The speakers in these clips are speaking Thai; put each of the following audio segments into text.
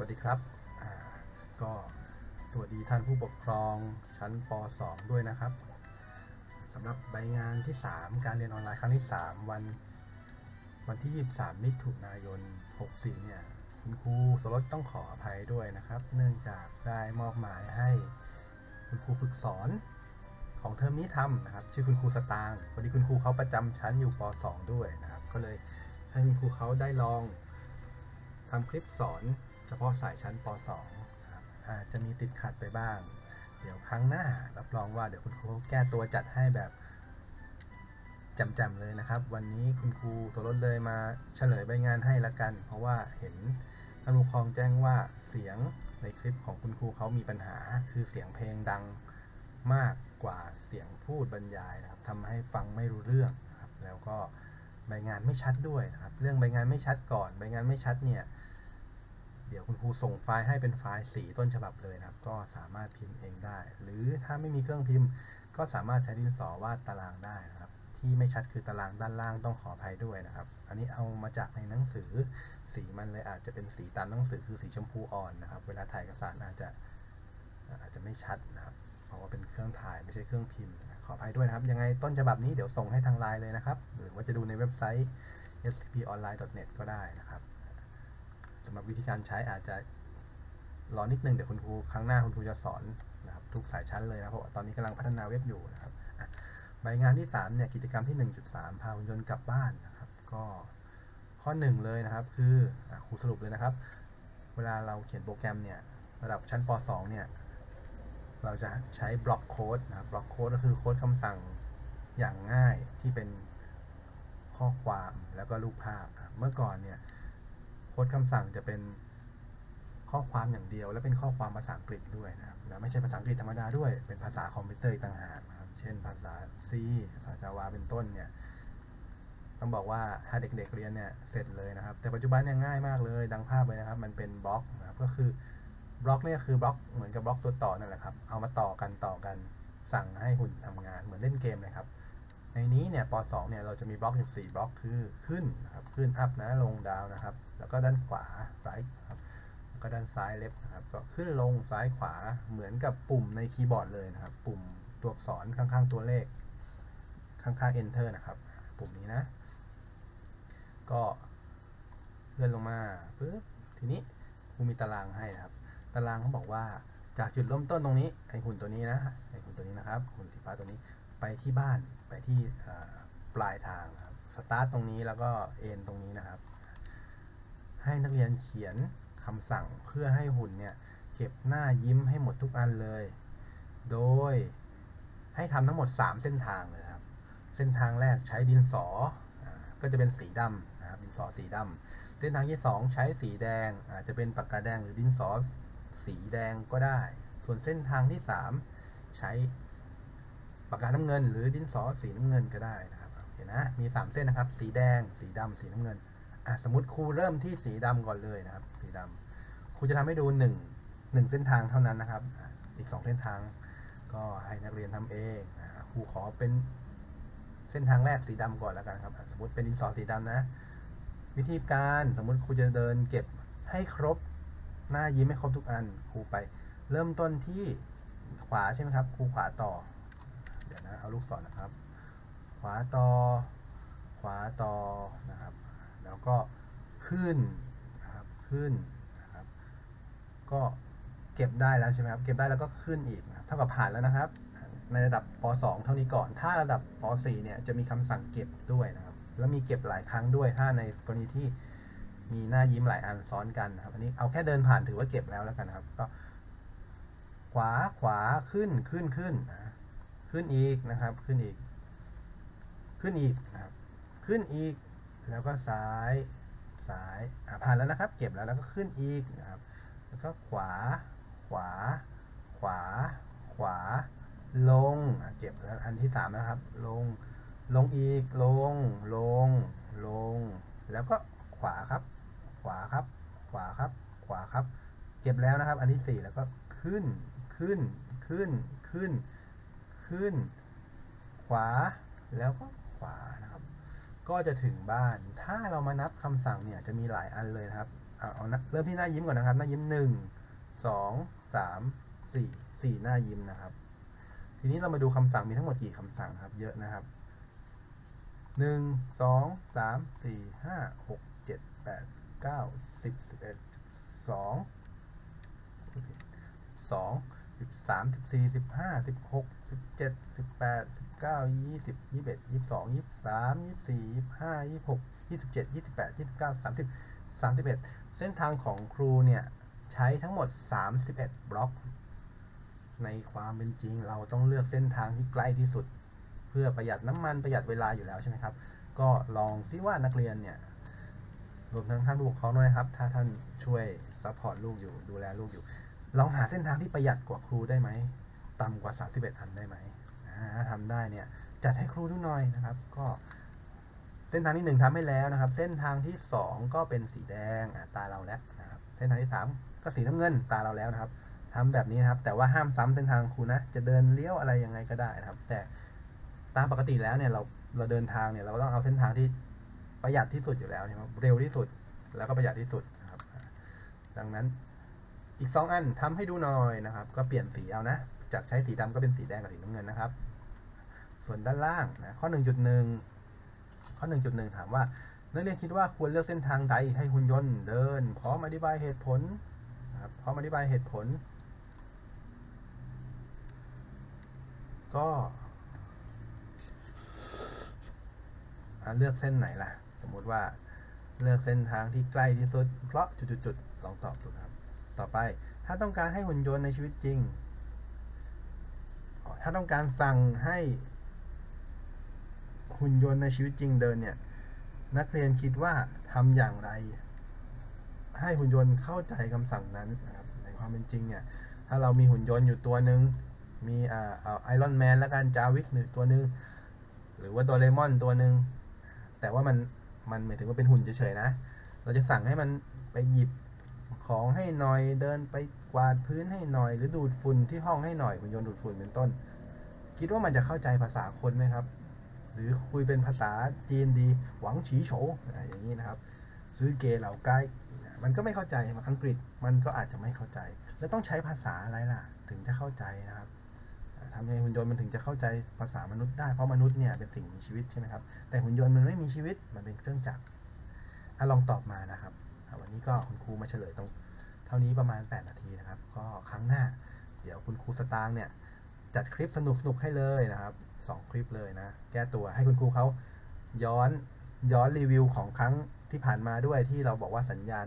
วัสดีครับ ก็สวัสดีท่านผู้ปกครองชั้นป .2 ด้วยนะครับสำหรับใบงานที่ 3 การเรียนออนไลน์ครั้งที่ 3 วันวันที่ 23 มิถุนายน 64 เนี่ย คุณครูสรสต้องขออภัยด้วยนะครับ เนื่องจากได้มอบหมายให้คุณครูฝึกสอนของเทอมนี้ทำนะครับ ชื่อคุณครูสตางค์พอดีคุณครูเขาประจำชั้นอยู่ป .2 ด้วยนะครับ ก็เลยให้คุณครูเขาได้ลอง ทำคลิปสอนเฉพาะสายชั้นป .2 นะครับอาจจะมีติดขัดไปบ้าง เดี๋ยวครั้งหน้ารับรองว่าเดี๋ยวคุณครูแก้ตัวจัดให้แบบจำๆเลยนะครับ วันนี้คุณครูสรสเลยมาเฉลยใบงานให้ละกัน เพราะว่าเห็นท่านผู้ปกครองแจ้งว่าเสียงในคลิปของคุณครูเขามีปัญหา คือเสียงเพลงดังมากกว่าเสียงพูดบรรยายนะครับทำให้ฟังไม่รู้เรื่องนะครับ แล้วก็ใบงานไม่ชัดด้วยนะครับ เรื่องใบงานไม่ชัดก่อน ใบงานไม่ชัดเนี่ย เดี๋ยวคุณครูส่งไฟล์ให้เป็นไฟล์สีต้นฉบับเลยนะครับ ก็สามารถพิมพ์เองได้ หรือถ้าไม่มีเครื่องพิมพ์ ก็สามารถใช้ดินสอวาดตารางได้นะครับ ที่ไม่ชัดคือตารางด้านล่างต้องขออภัยด้วยนะครับ อันนี้เอามาจากในหนังสือ สีมันเลยอาจจะเป็นสีตามหนังสือคือสีชมพูอ่อนนะครับ เวลาถ่ายเอกสารอาจจะอาจจะไม่ชัดนะครับ เพราะว่าเป็นเครื่องถ่ายไม่ใช่เครื่องพิมพ์ ขออภัยด้วยนะครับ ยังไงต้นฉบับนี้เดี๋ยวส่งให้ทางไลน์เลยนะครับ หรือว่าจะดูในเว็บไซต์ sponline.net ก็ได้นะครับ สำหรับวิธีการใช้อาจจะรอนิดนึงเดี๋ยวคุณครูครั้งหน้าคุณครูจะสอนนะครับทุกสายชั้นเลยนะเพราะว่าตอนนี้กำลังพัฒนาเว็บอยู่นะครับใบงานที่3เนี่ยกิจกรรมที่ 1.3 พาหุ่นยนต์กลับบ้านนะครับก็ข้อ 1 เลยนะครับ คือครูสรุปเลยนะครับ เวลาเราเขียนโปรแกรมเนี่ยระดับชั้นป .2 เนี่ยเราจะใช้บล็อกโค้ดนะบล็อกโค้ดก็คือโค้ดคำสั่งอย่างง่ายที่เป็นข้อความแล้วก็รูปภาพ เมื่อก่อนเนี่ย ค้ดคำสั่งจะเป็นข้อความอย่างเดียว และเป็นข้อความภาษาอังกฤษด้วยนะครับแล้วไม่ใช่ภาษาอังกฤษธรรมดาด้วย เป็นภาษาคอมพิวเตอร์ต่างหากนะครับเช่นภาษา C ภาษา Java เป็นต้นเนี่ยต้องบอกว่าถ้าเด็กๆเรียนเนี่ยเสร็จเลยนะครับ แต่ปัจจุบันเนี่ยง่ายมากเลยดังภาพเลยนะครับ มันเป็นบล็อกนะครับก็คือบล็อกเนี่ยคือบล็อกเหมือนกับบล็อกตัวต่อนั่นแหละครับเอามาต่อกันต่อกันสั่งให้หุ่นทำงานเหมือนเล่นเกมเลยครับ ในนี้เนี่ยป .2 เนี่ยเราจะมีบล็อกอยู่4บล็อกคือขึ้นนะครับขึ้น up นะลง down นะครับ แล้วก็ด้านขวา right ครับแล้วก็ด้านซ้าย left นะครับก็ขึ้นลงซ้ายขวาเหมือนกับปุ่มในคีย์บอร์ดเลยนะครับ ปุ่มตัวอักษรข้างๆตัวเลข ข้างๆ enter นะครับ ปุ่มนี้นะ ก็เลื่อนลงมาปึ๊บทีนี้ครูมีตารางให้นะครับ ตารางเขาบอกว่าจากจุดเริ่มต้นตรงนี้ไอหุ่นตัวนี้นะไอหุ่นตัวนี้นะครับหุ่นสีฟ้าตัวนี้ไปที่บ้าน ไปที่ปลายทางครับสตาร์ทตรงนี้แล้วก็เอ็นตรงนี้นะครับ ให้นักเรียนเขียนคำสั่งเพื่อให้หุ่นเนี่ยเก็บหน้ายิ้มให้หมดทุกอันเลย โดยให้ทำทั้งหมด 3 เส้นทางเลยครับ เส้นทางแรกใช้ดินสออก็จะเป็นสีดำนะครับดินสอสีดำเส้นทางที่ 2 ใช้สีแดงอาจจะเป็นปากกาแดงหรือดินสอสีแดงก็ได้ ส่วนเส้นทางที่ 3 ใช้ ปากกาน้ำเงิน หรือดินสอสีน้ำเงินก็ได้นะครับโอเคนะมี 3 เส้นนะครับ สีแดง สีดำสีน้ำเงินอะสมมติครูเริ่มที่สีดำก่อนเลยนะครับ สีดำครูจะทำให้ดู1 1เส้นทางเท่านั้นนะครับ อีก 2 เส้นทาง ก็ให้นักเรียนทำเองนะครูขอเป็นเส้นทางแรกสีดำก่อนแล้วกันครับ สมมติเป็นดินสอสีดำนะ วิธีการสมมติครูจะเดินเก็บให้ครบหน้ายิ้มให้ครบทุกอันครูไป เริ่มต้นที่ขวาใช่ไหมครับครูขวาต่อ เดี๋ยวนะเอาลูกศรนะครับ ขวาต่อ ขวาต่อนะครับ แล้วก็ขึ้นนะครับขึ้นนะครับ ก็เก็บได้แล้วใช่ไหมครับ เก็บได้แล้วก็ขึ้นอีกนะครับเท่ากับผ่านแล้วนะครับ ในระดับป .2 เท่านี้ก่อน ถ้าระดับป .4 เนี่ยจะมีคำสั่งเก็บด้วยนะครับ แล้วมีเก็บหลายครั้งด้วย ถ้าในกรณีที่มีหน้ายิ้มหลายอันซ้อนกันนะครับ อันนี้เอาแค่เดินผ่านถือว่าเก็บแล้วแล้วกันนะครับ ก็ขวาขวาขึ้นขึ้นขึ้นนะ ขึ้นอีกนะครับ ขึ้นอีก ขึ้นอีกนะครับ ขึ้นอีก แล้วก็ซ้ายซ้ายอะผ่านแล้วนะครับ เก็บแล้วแล้วก็ขึ้นอีกนะครับ แล้วก็ขวา ขวา ขวา ขวา ลงอะเก็บแล้วอันที่สามนะครับ ลง ลงอีก ลง ลง ลง แล้วก็ขวาครับ ขวาครับ ขวาครับ ขวาครับ เก็บแล้วนะครับ อันที่สี่แล้วก็ขึ้น ขึ้น ขึ้น ขึ้น ขึ้น ขวาแล้วก็ขวานะครับ ก็จะถึงบ้าน ถ้าเรามานับคำสั่งเนี่ยจะมีหลายอันเลยนะครับเอาเอาเริ่มที่หน้ายิ้มก่อนนะครับ หน้ายิ้มหนึ่งสองสามสี่สี่หน้ายิ้มนะครับ ทีนี้เรามาดูคำสั่งมีทั้งหมดกี่คำสั่งครับ เยอะนะครับหนึ่งสองสามสี่ห้าหกเจ็ดแปดเก้าสิบสิบเอ็ดสองสอง สิบสามสิบสี่สิบห้าสิบหกสิบเจ็ดสิบแปดสิบเก้ายี่สิบยี่สิบเอ็ดยี่สิบสองยี่สิบสามยี่สิบสี่ยี่สิบห้ายี่สิบหกยี่สิบเจ็ดยี่สิบแปดยี่สิบเก้าสามสิบสามสิบเอ็ดเส้นทางของครูเนี่ย ใช้ทั้งหมดสามสิบเอ็ดบล็อก ในความเป็นจริงเราต้องเลือกเส้นทางที่ใกล้ที่สุด เพื่อประหยัดน้ำมันประหยัดเวลาอยู่แล้วใช่ไหมครับ ก็ลองซิว่านักเรียนเนี่ยรวมทั้งท่านผู้ปกครองด้วยนะครับ ถ้าท่านช่วยซัพพอร์ตลูกอยู่ดูแลลูกอยู่ ลองหาเส้นทางที่ประหยัดกว่าครูได้ไหมต่ำกว่า 31 อันได้ไหมถ้าทำได้เนี่ยจัดให้ครูดูหน่อยนะครับ ก็เส้นทางที่หนึ่งทำให้แล้วนะครับ เส้นทางที่สองก็เป็นสีแดงตาเราแล้วนะครับ เส้นทางที่สามก็สีน้ำเงินตาเราแล้วนะครับทำแบบนี้นะครับ แต่ว่าห้ามซ้ำเส้นทางครูนะ จะเดินเลี้ยวอะไรยังไงก็ได้นะครับ แต่ตามปกติแล้วเนี่ยเราเราเดินทางเนี่ยเราก็ต้องเอาเส้นทางที่ประหยัดที่สุดอยู่แล้วนะครับเร็วที่สุดแล้วก็ประหยัดที่สุดนะครับ ดังนั้น อีกสองอันทำให้ดูหน่อยนะครับ ก็เปลี่ยนสีเอานะ จากใช้สีดำก็เป็นสีแดงกับสีน้ำเงินนะครับ ส่วนด้านล่างนะข้อ 1.1 ข้อ 1.1 ถามว่านักเรียนคิดว่าควรเลือกเส้นทางใดให้หุ่นยนต์เดินพร้อมอธิบายเหตุผลนะครับพร้อมอธิบายเหตุผล ก็เลือกเส้นไหนล่ะ สมมุติว่าเลือกเส้นทางที่ใกล้ที่สุด เพราะจุดๆๆลองตอบดูครับ ต่อไป ถ้าต้องการให้หุ่นยนต์ในชีวิตจริง ถ้าต้องการสั่งให้หุ่นยนต์ในชีวิตจริงเดินเนี่ย นักเรียนคิดว่าทำอย่างไร ให้หุ่นยนต์เข้าใจคำสั่งนั้นนะครับ ในความเป็นจริงเนี่ย ถ้าเรามีหุ่นยนต์อยู่ตัวหนึ่งมีอ่าเอาไอรอนแมนแล้วกันจาวิสหนึ่งตัวหนึ่งหรือว่าตัวเลมอนตัวหนึ่งแต่ว่ามันมันหมายถึงว่าเป็นหุ่นเฉยๆนะ เราจะสั่งให้มันไปหยิบ ของให้หน่อยเดินไปกวาดพื้นให้หน่อย หรือดูดฝุ่นที่ห้องให้หน่อยหุ่นยนต์ดูดฝุ่นเป็นต้น คิดว่ามันจะเข้าใจภาษาคนไหมครับ หรือคุยเป็นภาษาจีนดีหวังฉีโฉอย่างนี้นะครับ ซื้อเกเหล่าใกล้มันก็ไม่เข้าใจอังกฤษมันก็อาจจะไม่เข้าใจ แล้วต้องใช้ภาษาอะไรล่ะ ถึงจะเข้าใจนะครับทำยังไงหุ่นยนต์มันถึงจะเข้าใจภาษามนุษย์ได้เพราะมนุษย์เนี่ยเป็นสิ่งมีชีวิตใช่ไหมครับแต่หุ่นยนต์มันไม่มีชีวิตมันเป็นเครื่องจักรอลองตอบมานะครับ วันนี้ก็คุณครูมาเฉลยตรงเท่านี้ประมาณ 8 นาทีนะครับ ก็ครั้งหน้า เดี๋ยวคุณครูสตางค์เนี่ยจัดคลิปสนุกๆให้เลยนะครับสองคลิปเลยนะ แก้ตัวให้คุณครูเขาย้อนย้อนรีวิวของครั้งที่ผ่านมาด้วยที่เราบอกว่าสัญญาณ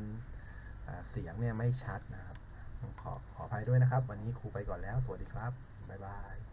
เสียงเนี่ยไม่ชัดนะครับ ขอขออภัยด้วยนะครับ วันนี้ครูไปก่อนแล้ว สวัสดีครับ บ๊ายบาย